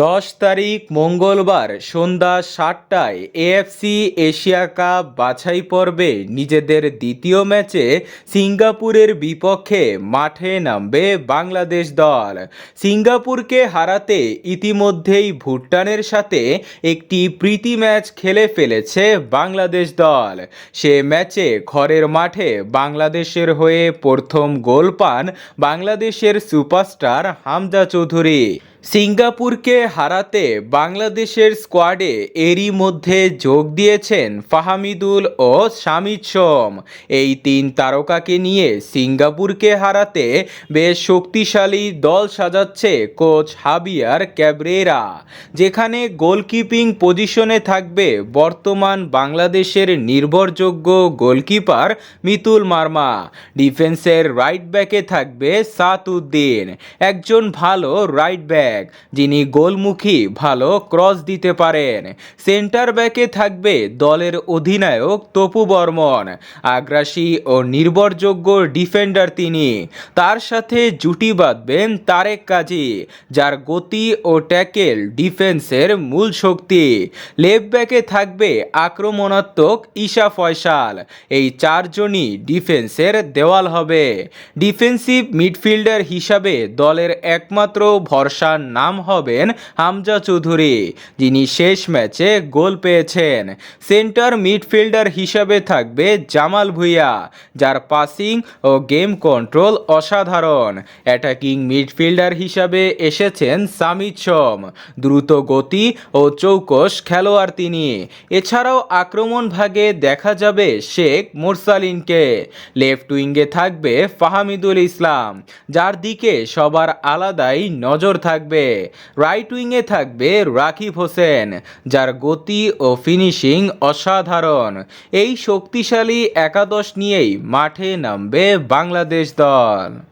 দশ তারিখ মঙ্গলবার সন্ধ্যা সাতটায় এএফসি এশিয়া কাপ বাছাই পর্বে নিজেদের দ্বিতীয় ম্যাচে সিঙ্গাপুরের বিপক্ষে মাঠে নামবে বাংলাদেশ দল। সিঙ্গাপুরকে হারাতে ইতিমধ্যেই ভুটানের সাথে একটি প্রীতি ম্যাচ খেলে ফেলেছে বাংলাদেশ দল। সে ম্যাচে ঘরের মাঠে বাংলাদেশের হয়ে প্রথম গোল পান বাংলাদেশের সুপারস্টার হামজা চৌধুরী। সিঙ্গাপুরকে হারাতে বাংলাদেশের স্কোয়াডে এরই মধ্যে যোগ দিয়েছেন ফাহামিদুল ও শামিদ সোম। এই তিন তারকাকে নিয়ে সিঙ্গাপুরকে হারাতে বেশ শক্তিশালী দল সাজাচ্ছে কোচ হাবিয়ার ক্যাবরেরা, যেখানে গোলকিপিং পজিশনে থাকবে বর্তমান বাংলাদেশের নির্ভরযোগ্য গোলকিপার মিতুল মার্মা। ডিফেন্সের রাইট ব্যাকে থাকবে সাতউদ্দিন একজন ভালো রাইট ব্যাক। যিনি গোলমুখী ভালো ক্রস দিতে পারেন। সেন্টার ব্যাকে থাকবে দলের অধিনায়ক তপু বর্মন। আগ্রাসী ও নির্ভরযোগ্য ডিফেন্ডার তিনি। তার সাথে জুটি বাঁধবেন তারেক কাজী, যার গতি ও ট্যাকেল ডিফেন্সের মূল শক্তি। লেফট ব্যাকে থাকবে আক্রমণাত্মক ঈশা ফয়সাল। এই চারজনই ডিফেন্সের দেওয়াল হবে। ডিফেন্সিভ মিডফিল্ডার হিসাবে দলের একমাত্র ভরসার নাম হবেন হামজা চৌধুরী, যিনি শেষ ম্যাচে গোল পেয়েছেন। সেন্টার মিডফিল্ডার হিসাবে থাকবে জামাল ভুইয়া, যার পাসিং ও গেম কন্ট্রোল অসাধারণ। অ্যাটাকিং মিডফিল্ডার হিসাবে এসেছেন সামিদ সোম। দ্রুত গতি ও চৌকস খেলোয়াড় তিনি। এছাড়াও আক্রমণ ভাগে দেখা যাবে শেখ মোরসালিনকে। লেফট উইঙ্গে থাকবে ফাহামিদুল ইসলাম, যার দিকে সবার আলাদাই নজর থাকবে। রাইট উইংয়ে থাকবে রাকিব হোসেন, যার গতি ও ফিনিশিং অসাধারণ। এই শক্তিশালী একাদশ নিয়েই মাঠে নামবে বাংলাদেশ দল।